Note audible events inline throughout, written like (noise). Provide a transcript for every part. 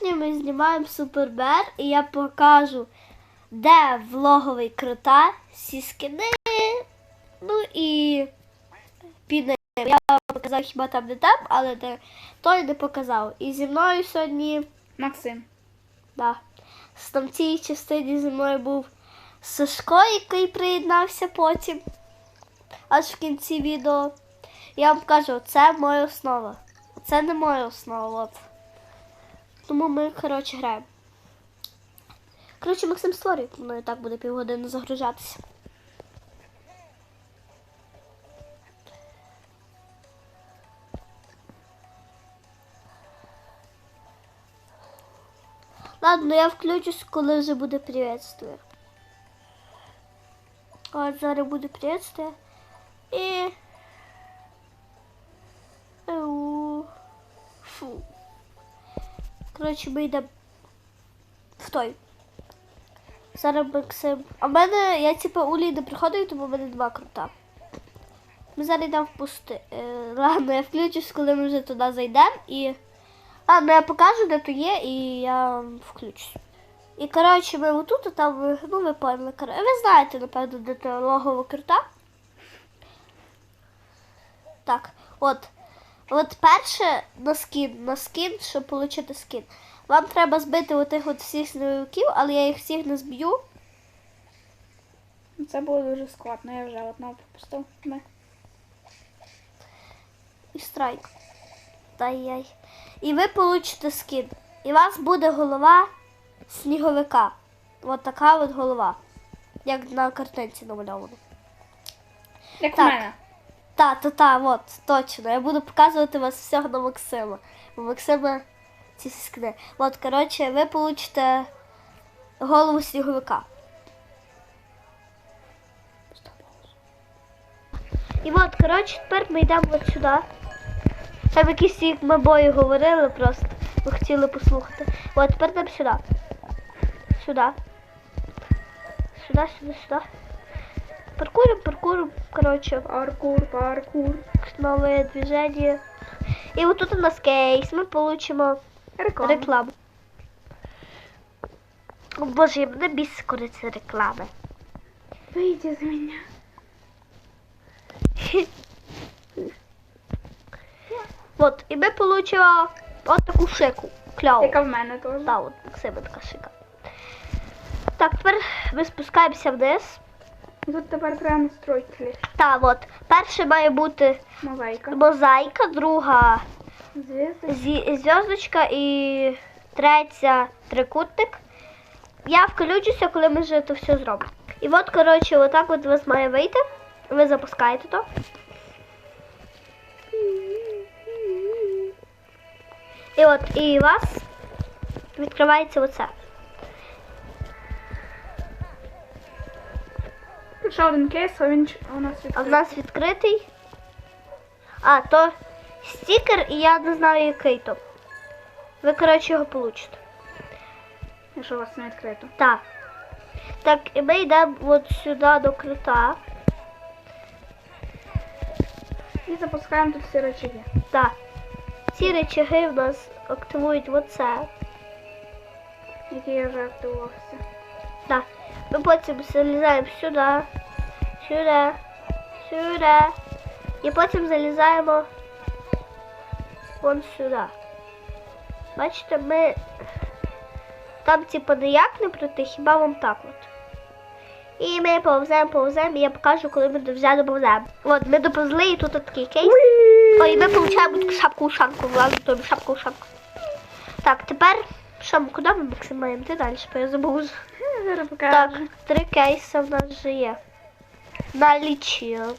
Сьогодні ми знімаємо супербер і я покажу, де влоговий крота, всі скини, ну і піни. Я показав хіба там не там, але де, той не показав. І зі мною сьогодні, Максим. да, там цій частині зі мною був Сашко, який приєднався потім. Аж в кінці відео. Я вам кажу, це моя основа. Це не моя основа. От. Тому ми, коротше, граємо. Коротше, Максим створює, воно і так буде півгодини загружатися. Ладно, я включусь, коли вже буде приветствие. От зараз буде приветствие. І. Фу. Коротше, ми йдемо в той. Зараз Максим. А в мене, я типу Улі не приходив, тому в мене два крута. Ми зараз йдемо в пусти. Е, ладно, я включусь, коли ми вже туди зайдемо і. Ладно, я покажу, де то є, і я включусь. І коротше, ми отут, а там, ну ви поняли, ви знаєте, напевно, де то логово крута. Так, от. От перше на скін, на скін, щоб отримати скін. Вам треба збити отих от всіх силовиків, але я їх всіх не зб'ю. Це було дуже складно, я вже одного пропустив. Ми. І страйк. Дай-яй. І ви получите скін. І у вас буде голова сніговика. От така от голова. Як на картинці намальовано. Як Так. в мене. Та, та, та, от, точно. Я буду показувати вас всього на Максима. У Максима ці скини. От, коротше, ви получите голову сніговика. І от, коротше, тепер ми йдемо от сюди. Там якісь як ми бої говорили просто. Ви хотіли послухати. От, тепер йдемо сюди. Сюди. Сюди, сюди, сюди. Паркурим, паркурим, коротше. Паркур, паркур. новое движение. И вот тут у нас кейс. Мы получим Реклама. рекламу. О боже, мене бісить, коли це реклами. Вийди з мене. (laughs) Вот, і ми получимо от таку шику. Кляву. Яка в мене теж. Да, от Максима така шика. Так, тепер ми спускаємося вниз. Тут тепер треба настроїти лише Та, от. Перше має бути мозаїка. мозаїка, друга зв'язочка і третя трикутник. Я включуся, коли ми вже це все зробимо. І от, коротше, отак от у вас має вийти. Ви запускаєте то. І от, і у вас відкривається оце. Ще один кейс, а він у нас А в відкритий. нас відкритий. А, то стікер, і я не знаю, який то. Ви, коротше, його получите. Якщо у вас не відкрито. Так. Так, і ми йдемо от сюди до крита. І запускаємо тут всі речаги. Так. Ці речаги в нас активують оце. Які я вже активувався. Так. Ми потім залізаємо сюди, сюди, сюди. І потім залізаємо вон сюди. Бачите, ми там типу ніяк не пройти, хіба вам так от. І ми повземо, повземо, і я покажу, коли ми вже доповземо. От, ми доповзли, і тут такий кейс. Ой, ми получаємо таку шапку ушанку, власне, тобі шапку ушанку. Так, тепер що, ми куди ми Максим маємо йти далі, бо я забув. Так, три кейси в нас вже є. Налічив.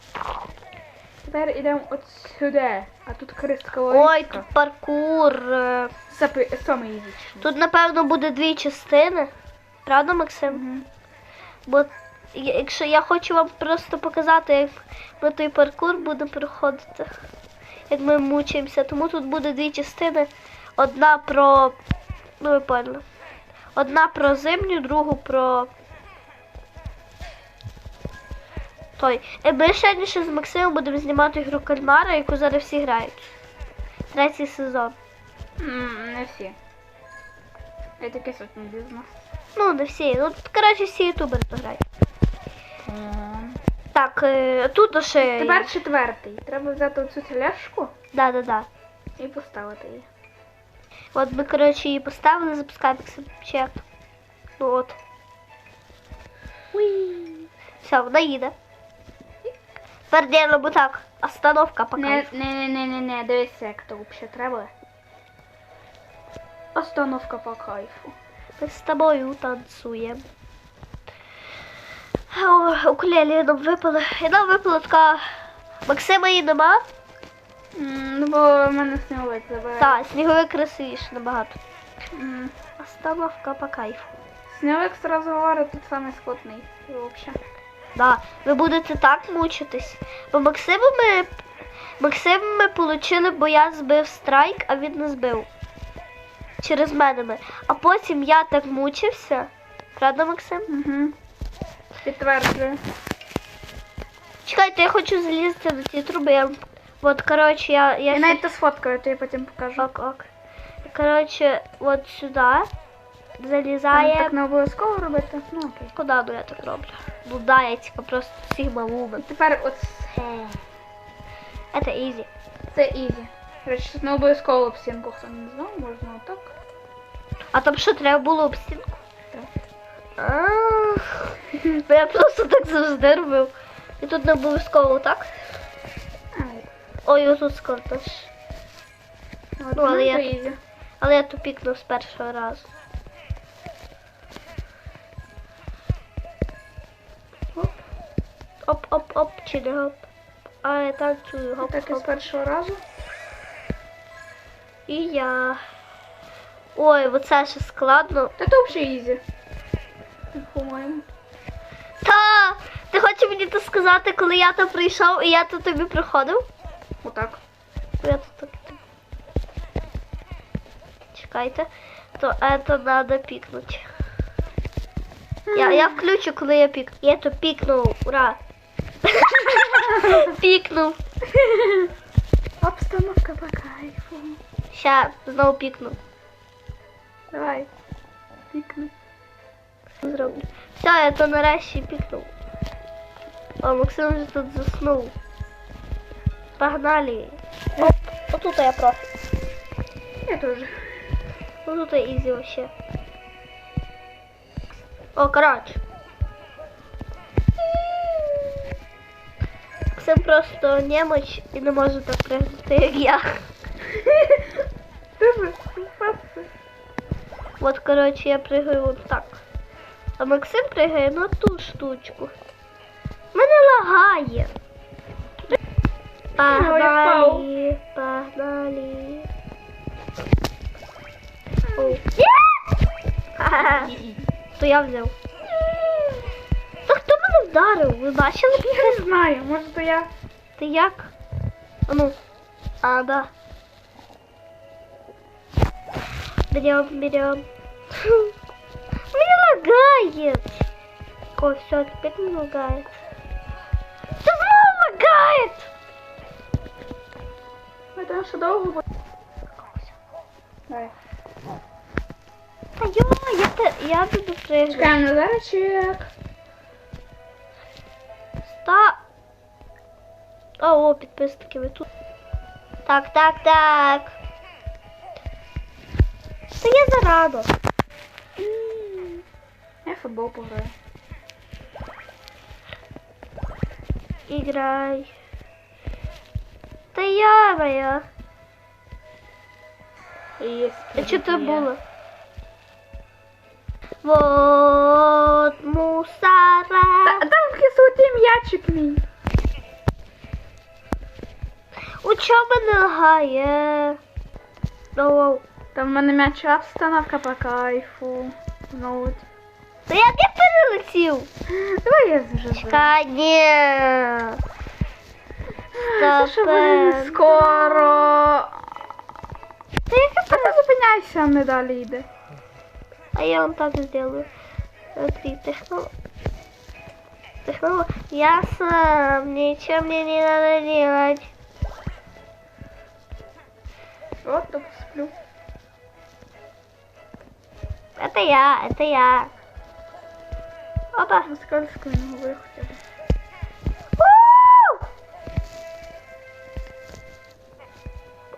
Тепер йдемо от сюди. А тут хресткова Ой, тут паркур. е, Запи... Саме. Тут, напевно, буде дві частини. Правда, Максим? Мгм. Бо якщо я хочу вам просто показати, як ми той паркур будемо проходити, як ми мучаємося. Тому тут буде дві частини. Одна про. Ну, ви поняли. Одна про зимню, другу про. Той. Е, Ми ще з Максимом будемо знімати гру кальмара, яку зараз всі грають. Третій сезон. М, Не всі. Я таке сотні бізнес. Ну, не всі. Ну, тут, коротше, всі ютубери грають. Так, е, тут ще. Тепер четвертий. Треба взяти оцю тележку Да, да, да. і поставити її. От ми, коротше, її поставили, запускаємо чек. Ну от. Все, вона їде. Тепер робимо так. Остановка пока. Не, не, не, не, не, дивися, як то взагалі треба. Остановка по кайфу. Ми з тобою танцюємо. Укулелі нам випали. І нам випала така. Максима її нема. Ну, бо в мене сніговик забирає. Так, сніговий красивіше набагато. Остановка по кайфу. Сніговик сразу говорить, тут самий скотний. Взагалі. Да, ви будете так мучитись. Бо Максиму ми. Максим ми отримали, бо я збив страйк, а він не збив. Через мене ми. А потім я так мучився. Правда, Максим? Угу. Підтверджую. Чекайте, я хочу залізти на ті труби. Я... От, коротше, я. я Я навіть то сфоткаю, я потім покажу. Ок, ок. Коротше, от сюди залізає. так не обов'язково робити. Ну окей. Куди ну я так роблю? Ну да, я просто Sigma Woman. Тепер оце. Это easy. Це ізі. Речі, тут не обов'язково об стінку, хто не знав, можна отак. А там що, треба було об стінку? Так. Ах, Бо я просто так завжди робив. І тут не обов'язково так. Ой, отут скорташ. Ну, ну, ізі. Але я тупікнув з першого разу. Чи не гоп. А я так чую, гоп, Так і з першого разу. І я. Ой, оце ще складно. Та то взагалі ізі. По-моєму. Та! Ти хочеш мені це сказати, коли я там прийшов і я тут тобі приходив? Отак. Я тут так. Чекайте. То это надо пікнути. Я, я включу, коли я пік. Я то пікнув. Ура! (laughs) пікнув. Обстановка по кайфу. Ща, знову пікнув. Давай. Пікни. Зроблю. Все, я то нарешті пікнув. О, Максим вже тут заснув. Погнали. Оп, отут я профі. Я теж. Ну тут ізі вообще. О, коротше. Максим просто немоч і не може так пригнути, як я. От, коротше, я пригаю от так. А Максим пригає на ту штучку. Мене лагає. Погнали, погнали. (laughs) То я взяв. Вдарив? Ви бачили? Я не знаю, може то я. Ти як? А ну. А, да. Берем, берем. (laughs) Меня лагает. О, все, теперь не лагает. Ты снова лагает! Ми там ще довго буде. Давай. Та йо, я, те, я буду прыгать. Чекаємо на зараз чек. Ста... А, о, підписники, ви тут. Так, так, так. Та я зарано. Я футбол пограю. Играй. Та я моя. Є. А що це було? Вот Та, мусора. там кислотий м'ячик мій. У чому мене лагає? Ну, Там в мене м'яч обстановка по кайфу. Ну от. Та я перелетів? Давай я вже Та ні. Що буде скоро. Та як я Та ти зупиняйся, а не далі йде. А я вам так сделаю. Смотри, техно... Техно... Я сам, ничего мне не надо делать. От то посплю. Это я, это я. Опа. Ну, скользко не говори хоча б. У!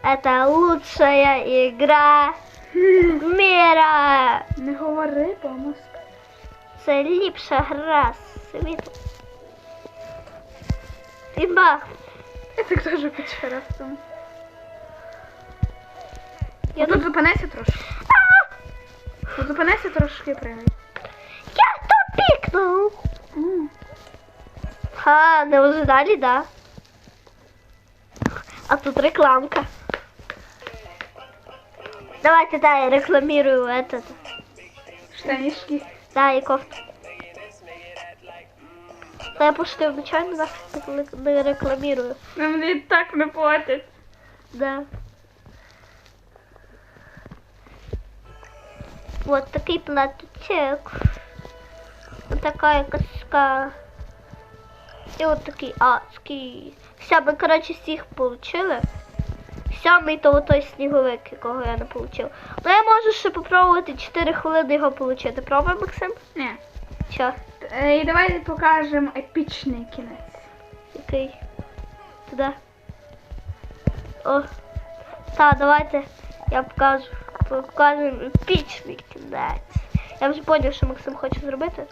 Это лучшая игра (laughs) мира. Не говори, бо мозк. Це ліпша гра світу. Імба. Я так теж перший раз тому. Я Я тут тут... зупинайся трошки. Тут зупинайся трошки і пригай. Я то пікнув. М. Ха, не ожидали, да? А тут рекламка. Давайте, да, я рекламирую этот. Штанішки. Да, и кофту. Да я пошутив, нечайно нас не рекламирую. Ну, мені так не платять. Да. Вот такий платочек. Вот такая коска. І от такий адський. Все, ми, коротше, всіх получили. Сьомий то той сніговик, якого я не получив. Ну я можу ще попробувати 4 хвилини його получити. Пробуй, Максим? Ні. Що? Е, І давайте покажемо епічний кінець. Який? Туди. О. Так, давайте я покажу. Покажемо епічний кінець. Я вже зрозумів, що Максим хоче зробити.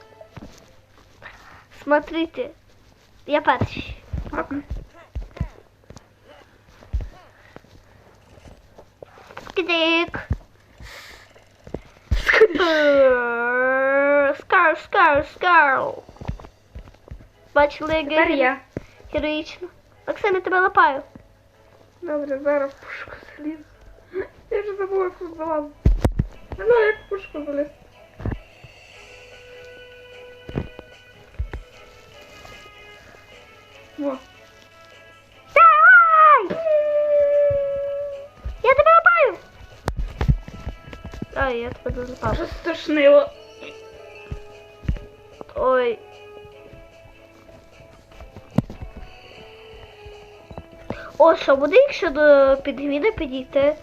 Смотрите. Я перший. Ладно. Скидик. Скар, скар, скар. Бачили, як Тепер я я. героїчно. Максим, я тебе лапаю. Добре, зараз в пушку залізу. Я вже забула, як тут залазити. Не знаю, як в пушку залізти. Во. Давай! Я тебе лапаю! Ай, я тебе не лапав. Що стошнило. Ой. О, що буде, якщо до підгвіна підійти?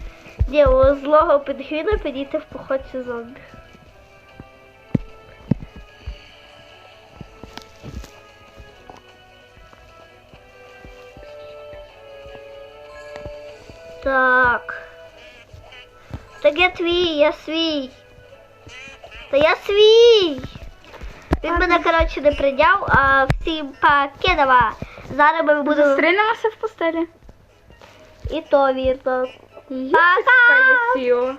Ні, у злого підгвіна підійти в походці зомбі. Так. Так я твій, я свій. Та я свій. Він мене, коротше, не прийняв, а всім пакетова. Зараз ми будемо. Зустрінемося в постелі. І то вірно. Пока! є сила.